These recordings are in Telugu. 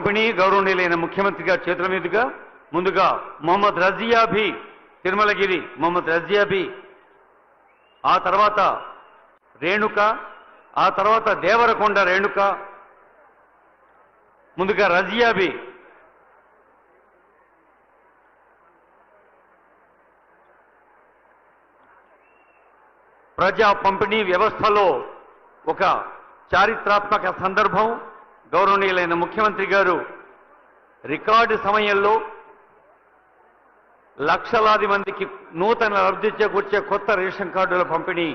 కంపెనీ గౌరవనీయులైన ముఖ్యమంత్రి గారి చేతుల మీదుగా ముందుగా మొహమ్మద్ రజియా భీ తిరుమలగిరి మొహమ్మద్ రజియా భీ ఆ తర్వాత రేణుక ఆ తర్వాత దేవరకొండ రేణుక ముందుగా రజియా ప్రజా పంపిణీ వ్యవస్థలో ఒక చారిత్రాత్మక సందర్భం గౌరవనీయులైన ముఖ్యమంత్రి గారు రికార్డు సమయంలో లక్షలాది మందికి నూతన లబ్ధి చేకూర్చే కొత్త రేషన్ కార్డుల పంపిణీ.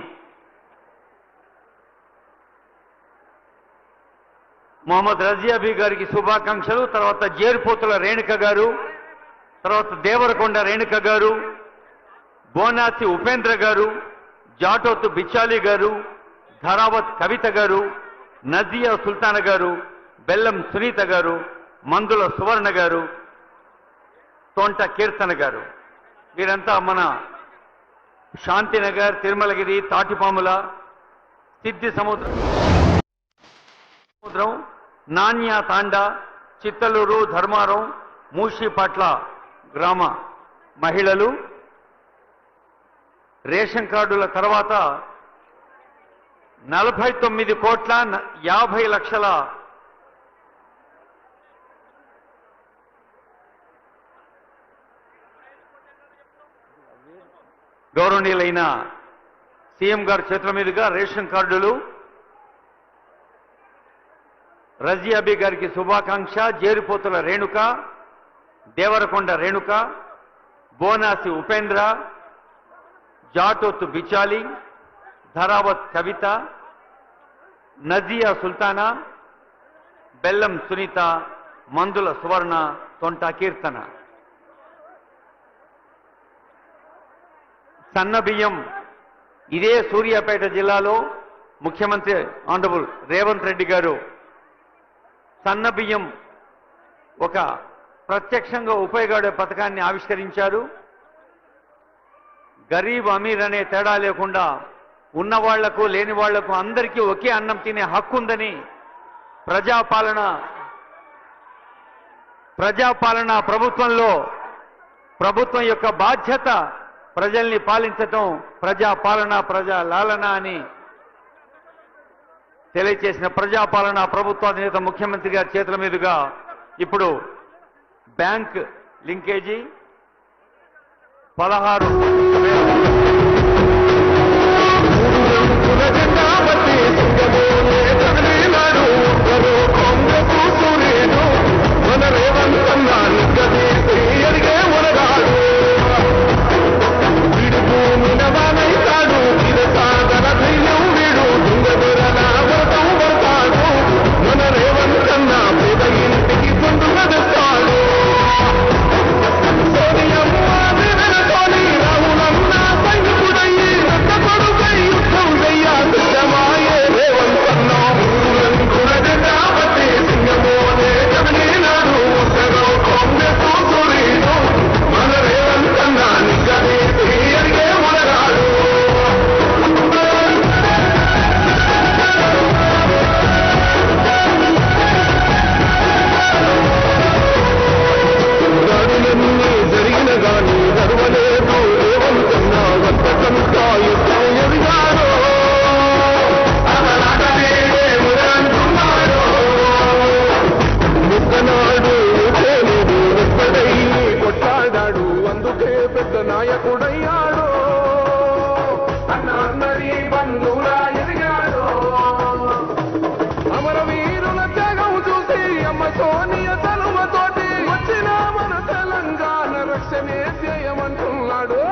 మొహమ్మద్ రజియాబీ గారికి శుభాకాంక్షలు తర్వాత జేరుపోతుల రేణుక గారు తర్వాత దేవరకొండ రేణుక గారు బోనాసి ఉపేంద్ర గారు జాటోతు బిచాలి గారు ధరావత్ కవిత గారు నజియా సుల్తాన గారు బెల్లం సునీత గారు మందుల సువర్ణ గారు తోంట కీర్తన గారు. వీరంతా మన శాంతినగర్ తిరుమలగిరి తాటిపాముల సిద్ధి సముద్రం సముద్రం నాణ్య తాండా చిత్తలూరు ధర్మారం మూషిపట్ల గ్రామ మహిళలు. రేషన్ కార్డుల తర్వాత నలభై తొమ్మిది కోట్ల యాభై లక్షల గౌరవనీయులైన సీఎం గారి చేతుల మీదుగా రేషన్ కార్డులు రజియాబీ గారికి శుభాకాంక్ష జేరిపోతుల రేణుక దేవరకొండ రేణుక బోనాసి ఉపేంద్ర జాటోత్ బిచాలి ధరావత్ కవిత నజియా సుల్తానా బెల్లం సునీత మందుల సువర్ణ తొంట కీర్తన. సన్న బియ్యం. ఇదే సూర్యాపేట జిల్లాలో ముఖ్యమంత్రి ఆనరబుల్ రేవంత్ రెడ్డి గారు సన్న బియ్యం ఒక ప్రత్యక్షంగా ఉపయోగపడే పథకాన్ని ఆవిష్కరించారు. గరీబ్ అమీర్ అనే తేడా లేకుండా ఉన్న వాళ్ళకు లేని వాళ్ళకు అందరికీ ఒకే అన్నం తినే హక్కు ఉందని ప్రజాపాలన ప్రజాపాలన ప్రభుత్వంలో ప్రభుత్వం యొక్క బాధ్యత ప్రజల్ని పాలించటం ప్రజాపాలన ప్రజా లాలన అని తెలియచేసిన ప్రజాపాలన ప్రభుత్వాధినేత ముఖ్యమంత్రి గారి చేతుల మీదుగా ఇప్పుడు బ్యాంక్ లింకేజీ పదహారు వేల మోసమే ధ్యేయమంటున్నాడు